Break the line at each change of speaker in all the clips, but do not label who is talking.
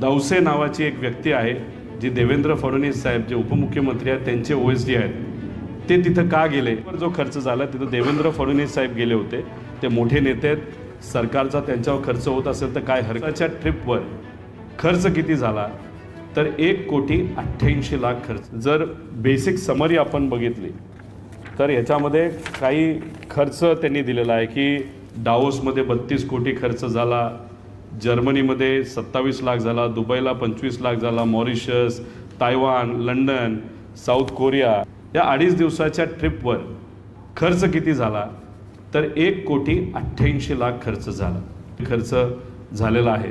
दौसे नावाची एक व्यक्ती आहे जी देवेंद्र फडणवीस साहेब जे उपमुख्यमंत्री आहेत त्यांचे ओ एस डी आहेत. ते तिथं का गेले? जो खर्च झाला तिथं देवेंद्र फडणवीस साहेब गेले होते. ते मोठे नेते आहेत. सरकारचा त्यांच्यावर खर्च होत असेल तर काय हरकतच्या ट्रिपवर खर्च किती झाला? तर एक कोटी अठ्ठ्याऐंशी लाख खर्च. जर बेसिक समरी आपण बघितली तर याच्यामध्ये काही खर्च त्यांनी दिलेला आहे की डाओसमध्ये बत्तीस कोटी खर्च झाला जर्मनीमध्ये सत्तावीस लाख झाला दुबईला पंचवीस लाख झाला Mauritius Taiwan London South Korea. या अडीच दिवसाच्या ट्रिपवर खर्च किती झाला? तर एक कोटी अठ्ठ्याऐंशी लाख खर्च झाला. खर्च झालेला आहे.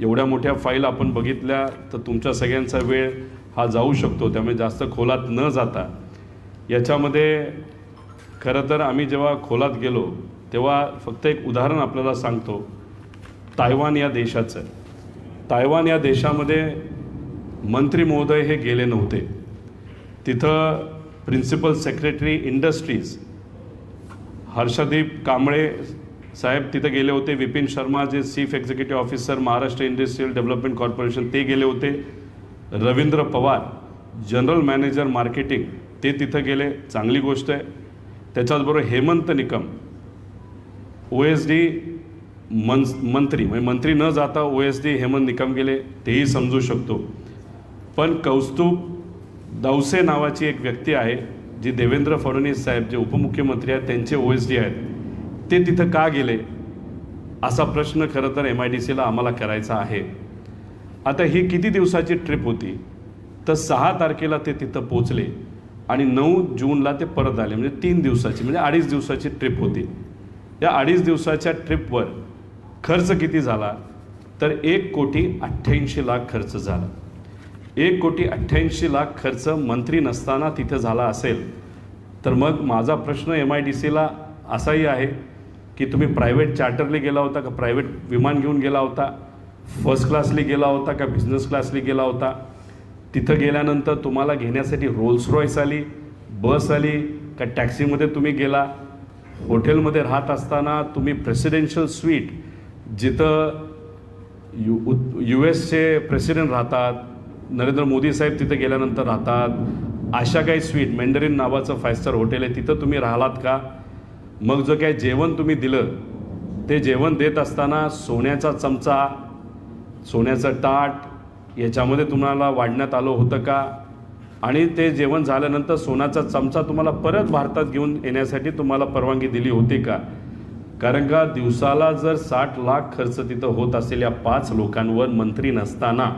एवढ्या मोठ्या फाईल आपण बघितल्या तर तुमच्या सगळ्यांचा वेळ हा जाऊ शकतो. त्यामुळे जास्त खोलात न जाता. याच्यामध्ये खरं तर आम्ही जेव्हा खोलात गेलो तेव्हा फक्त एक उदाहरण आपल्याला सांगतो. तायवान या देशाचं तायवान या देशामध्ये मंत्री महोदय हे गेले नव्हते. तिथं principal secretary industries Harshdeep Kamble साहेब तिथं गेले होते विपिन शर्मा जे chief executive officer Maharashtra industrial development corporation ते गेले होते Ravindra Pawar general manager marketing ते तिथं गेले चांगली गोष्ट आहे. त्याच्याचबरोबर Hemant Nikam O S D मन मंत्री म्हणजे मंत्री न जाता O S D Hemant Nikam गेले तेही समजू शकतो. पण कौस्तुभ दौसे नावाची एक व्यक्ती आहे जी देवेंद्र फडणवीस साहेब जे उपमुख्यमंत्री आहेत त्यांचे ओ एस डी आहेत. ते तिथं का गेले? असा प्रश्न खरं तर एम आय डी सीला आम्हाला करायचा आहे. आता ही किती दिवसाची ट्रिप होती? तर सहा तारखेला ते तिथं पोचले आणि नऊ जूनला ते परत आले. म्हणजे तीन दिवसाची म्हणजे अडीच दिवसाची ट्रिप होती. या अडीच दिवसाच्या ट्रिपवर खर्च किती झाला? तर एक कोटी अठ्ठ्याऐंशी लाख खर्च झाला. एक कोटी अठ्ठ्याऐंशी लाख खर्च मंत्री नसताना तिथं झाला असेल तर मग माझा प्रश्न एम आय डी सीला असाही आहे की तुम्ही प्रायव्हेट चार्टरली गेला होता का प्रायव्हेट विमान घेऊन गेला होता? फर्स्ट क्लासली गेला होता का बिझनेस क्लासली गेला होता? तिथं गेल्यानंतर तुम्हाला घेण्यासाठी रोल्स रॉयस आली बस आली का टॅक्सीमध्ये तुम्ही गेला? हॉटेलमध्ये राहत असताना तुम्ही प्रेसिडेन्शियल स्वीट जिथं यू यू एसचे प्रेसिडेंट राहतात नरेंद्र मोदी साहेब तिथे गेल्यानंतर राहतात अशा काही स्वीट मेंडरिन नावाचं फाय स्टार हॉटेल आहे तिथं तुम्ही राहिलात का? मग जो काही जेवण तुम्ही दिलं ते जेवण देत असताना सोन्याचा चमचा सोन्याचं ताट याच्यामध्ये तुम्हाला वाढण्यात आलं होतं का? आणि ते जेवण झाल्यानंतर सोन्याचा चमचा तुम्हाला परत भारतात घेऊन येण्यासाठी तुम्हाला परवानगी दिली होती का? कारण का? दिवसाला जर साठ लाख खर्च तिथं होत असेल या पाच लोकांवर मंत्री नसताना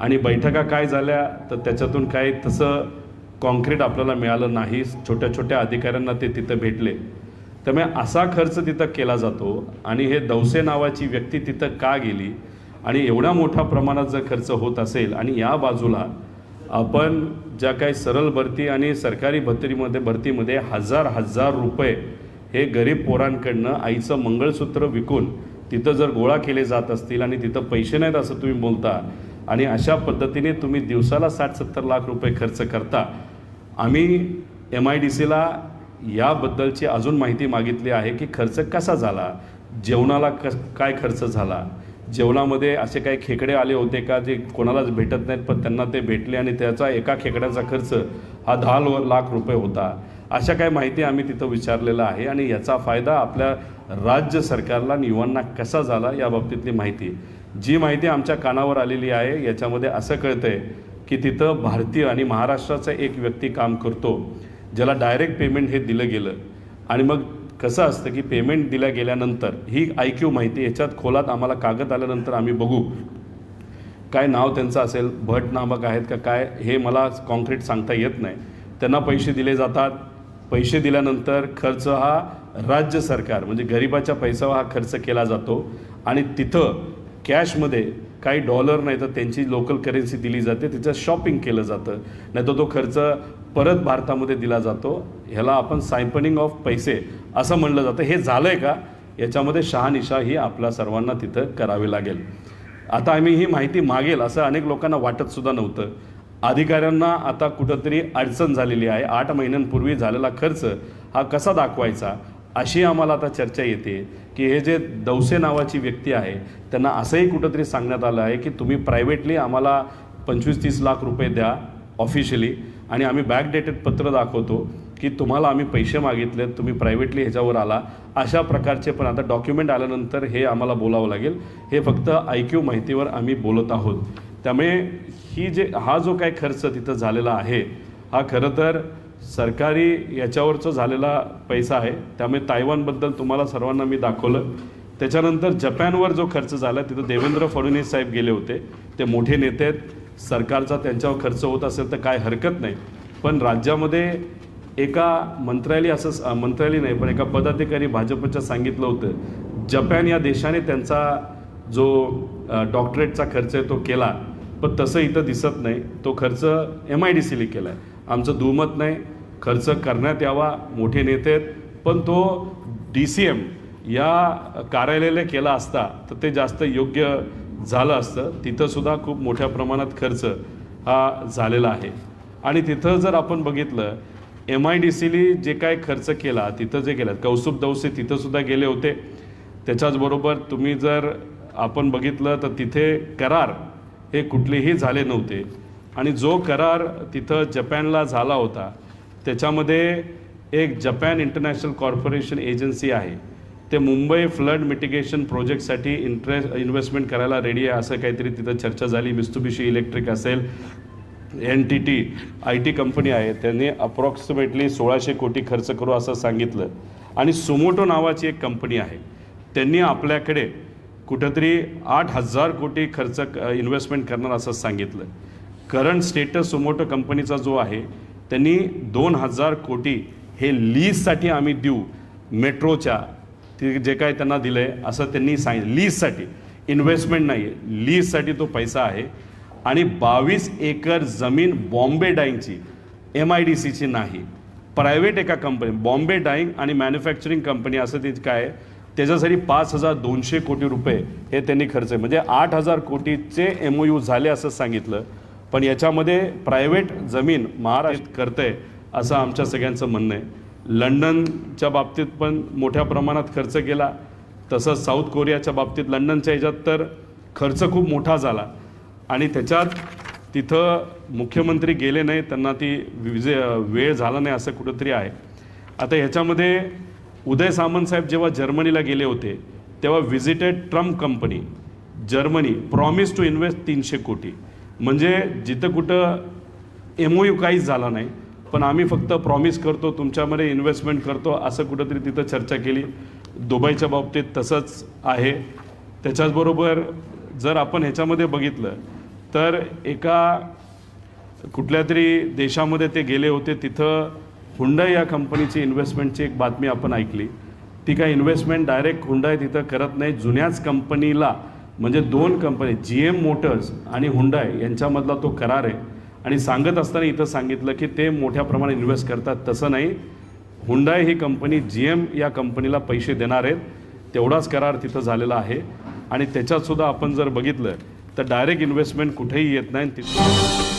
आणि बैठका काय झाल्या तर त्याच्यातून काही तसं कॉन्क्रीट आपल्याला मिळालं नाही. छोट्या छोट्या अधिकाऱ्यांना ते तिथं भेटले. त्यामुळे असा खर्च तिथं केला जातो आणि हे दौसे नावाची व्यक्ती तिथं का गेली? आणि एवढ्या मोठ्या प्रमाणात जर खर्च होत असेल आणि या बाजूला आपण ज्या काही सरळ भरती आणि सरकारी भरतीमध्ये भरतीमध्ये हजार हजार रुपये हे गरीब पोरांकडनं आईचं मंगळसूत्र विकून तिथं जर गोळा केले जात असतील आणि तिथं पैसे नाहीत असं तुम्ही बोलता आणि अशा पद्धतीने तुम्ही दिवसाला साठ सत्तर लाख रुपये खर्च करता आम्ही एम आय डी सीला याबद्दलची अजून माहिती मागितली आहे की खर्च कसा झाला जेवणाला कस काय खर्च झाला जेवणामध्ये असे काही खेकडे आले होते का जे कोणालाच भेटत नाहीत पण त्यांना ते भेटले आणि त्याचा एका खेकड्याचा खर्च हा दहा लाख रुपये होता. अशा काही माहिती आम्ही तिथं विचारलेलं आहे आणि याचा फायदा आपल्या राज्य सरकारला आणि युवांना कसा झाला या बाबतीतली माहिती. जी माहिती आमच्या कानावर आलेली आहे याच्यामध्ये असं कळतंय की तिथं भारतीय आणि महाराष्ट्राचा एक व्यक्ती काम करतो ज्याला डायरेक्ट पेमेंट हे दिलं गेलं. आणि मग कसं असतं की पेमेंट दिल्या गेल्यानंतर ही आय क्यू माहिती याच्यात खोलात आम्हाला कागद आल्यानंतर आम्ही बघू. काय नाव त्यांचं असेल भट नामक आहेत का काय हे मला कॉन्क्रीट सांगता येत नाही. त्यांना पैसे दिले जातात पैसे दिल्यानंतर खर्च हा राज्य सरकार म्हणजे गरिबाच्या पैसावर हा खर्च केला जातो. आणि तिथं कॅशमध्ये काही डॉलर नाही तर त्यांची लोकल करन्सी दिली जाते. तिचं शॉपिंग केलं जातं. नाही तर तो खर्च परत भारतामध्ये दिला जातो. ह्याला आपण सायपनिंग ऑफ पैसे असं म्हणलं जातं. हे झालं आहे का? याच्यामध्ये शहानिशा ही आपल्या सर्वांना तिथं करावी लागेल. आता आम्ही ही माहिती मागेल असं अनेक लोकांना वाटतसुद्धा नव्हतं. अधिकाऱ्यांना आता कुठंतरी अडचण झालेली आहे. आठ महिन्यांपूर्वी झालेला खर्च हा कसा दाखवायचा अशी आम्हाला आता चर्चा येते. की हे जे दौसे नावाची व्यक्ती आहे त्यांना असंही कुठंतरी सांगण्यात आलं आहे की तुम्ही प्रायव्हेटली आम्हाला पंचवीस तीस लाख रुपये द्या ऑफिशियली आणि आम्ही बॅकडेटेड पत्र दाखवतो की तुम्हाला आम्ही पैसे मागितले तुम्ही प्रायव्हेटली ह्याच्यावर आला. अशा प्रकारचे पण आता डॉक्युमेंट आल्यानंतर हे आम्हाला बोलावं लागेल. हे फक्त आय क्यू माहितीवर आम्ही बोलत आहोत. त्यामुळे ही जे हा जो काय खर्च तिथं झालेला आहे हा खरं तर सरकारी याच्यावरचा झालेला पैसा आहे. त्यामुळे तायवानबद्दल तुम्हाला सर्वांना मी दाखवलं. त्याच्यानंतर जपानवर जो खर्च झाला तिथं देवेंद्र फडणवीस साहेब गेले होते. ते मोठे नेते आहेत. सरकारचा त्यांच्यावर खर्च होत असेल तर काय हरकत नाही. पण राज्यामध्ये एका मंत्रालय असं मंत्रालय नाही पण एका पदाधिकारी भाजपच्या सांगितलं होतं जपान या देशाने त्यांचा जो डॉक्टरेटचा खर्च आहे तो केला. पण तसं इथं दिसत नाही. तो खर्च एम आय डी सीने केला आहे आमचं दुमत नाही. खर्च करण्यात यावा मोठे नेते आहेत. पण तो डी सी एम या कार्यालयाला केला असता तर ते जास्त योग्य झालं असतं. तिथंसुद्धा खूप मोठ्या प्रमाणात खर्च हा झालेला आहे. आणि तिथं जर आपण बघितलं एम आय डी सीली जे काय खर्च केला तिथं जे केलं कौसुब दौसे तिथंसुद्धा गेले होते. त्याच्याचबरोबर तुम्ही जर आपण बघितलं तर तिथे करार हे कुठलेही झाले नव्हते. आणि जो करार तिथं जपॅनला झाला होता त्याच्यामध्ये एक जपान इंटरनॅशनल कॉर्पोरेशन एजन्सी आहे. ते मुंबई फ्लड मिटिगेशन प्रोजेक्टसाठी इंटरेस्ट इन्व्हेस्टमेंट करायला रेडी आहे असं काहीतरी तिथं चर्चा झाली. मिस्तुबिशी इलेक्ट्रिक असेल N T T I T company आहे त्यांनी अप्रॉक्सिमेटली सोळाशे कोटी खर्च करू असं सांगितलं. आणि सुमोटो नावाची एक कंपनी आहे. त्यांनी आपल्याकडे कुठंतरी आठ हजार कोटी खर्च इन्व्हेस्टमेंट करणार असं सांगितलं. करंट स्टेटस सुमोटो कंपनीचा जो आहे त्यांनी दोन हजार कोटी हे लीजसाठी आम्ही देऊ मेट्रोच्या. ते जे काय त्यांना दिलं आहे असं त्यांनी सांगितलं. लीजसाठी इन्व्हेस्टमेंट नाही आहे लीजसाठी तो पैसा आहे. आणि बावीस एकर जमीन बॉम्बे डाईंगची एम आय डी सीची नाही. प्रायव्हेट एका कंपनी बॉम्बे डाईंग आणि मॅन्युफॅक्चरिंग कंपनी असं ते काय आहे? त्याच्यासाठी पाच हजार दोनशे कोटी रुपये हे त्यांनी खर्च आहे. म्हणजे आठ हजार कोटीचे एम ओ यू झाले असं सांगितलं. पण याच्यामध्ये प्रायव्हेट जमीन महाराष्ट्र करते असं आमच्या सगळ्यांचं म्हणणं आहे. लंडनच्या बाबतीत पण मोठ्या प्रमाणात खर्च केला. तसंच साऊथ कोरियाच्या बाबतीत लंडनच्या ह्याच्यात तर खर्च खूप मोठा झाला. आणि त्याच्यात तिथं मुख्यमंत्री गेले नाही त्यांना ती विजे वेळ झाला नाही असं कुठंतरी आहे. आता ह्याच्यामध्ये उदय सामंतसाहेब जेव्हा जर्मनीला गेले होते तेव्हा visited Trump company Germany promise to invest तीनशे कोटी. म्हणजे जिथं कुठं एम ओ यू काहीच झाला नाही पण आम्ही फक्त प्रॉमिस करतो तुमच्यामध्ये इन्व्हेस्टमेंट करतो असं कुठंतरी तिथं चर्चा केली. दुबईच्या बाबतीत तसंच आहे. त्याच्याचबरोबर जर आपण ह्याच्यामध्ये बघितलं तर एका कुठल्या तरी देशामध्ये ते गेले होते तिथं हुंडाई या कंपनीची इन्व्हेस्टमेंटची एक बातमी आपण ऐकली. ती काय इन्व्हेस्टमेंट डायरेक्ट हुंडाई तिथं करत नाही. जुन्याच कंपनीला म्हणजे दोन कंपनी जी एम मोटर्स आणि हुंडाई यांच्यामधला तो करार आहे. आणि सांगत असताना इथं सांगितलं की ते मोठ्या प्रमाणात इन्व्हेस्ट करतात. तसं नाही. हुंडाई ही कंपनी जी एम या कंपनीला पैसे देणार आहेत. तेवढाच करार तिथं झालेला आहे. आणि त्याच्यातसुद्धा आपण जर बघितलं तर डायरेक्ट इन्व्हेस्टमेंट कुठेही येत नाही तिथं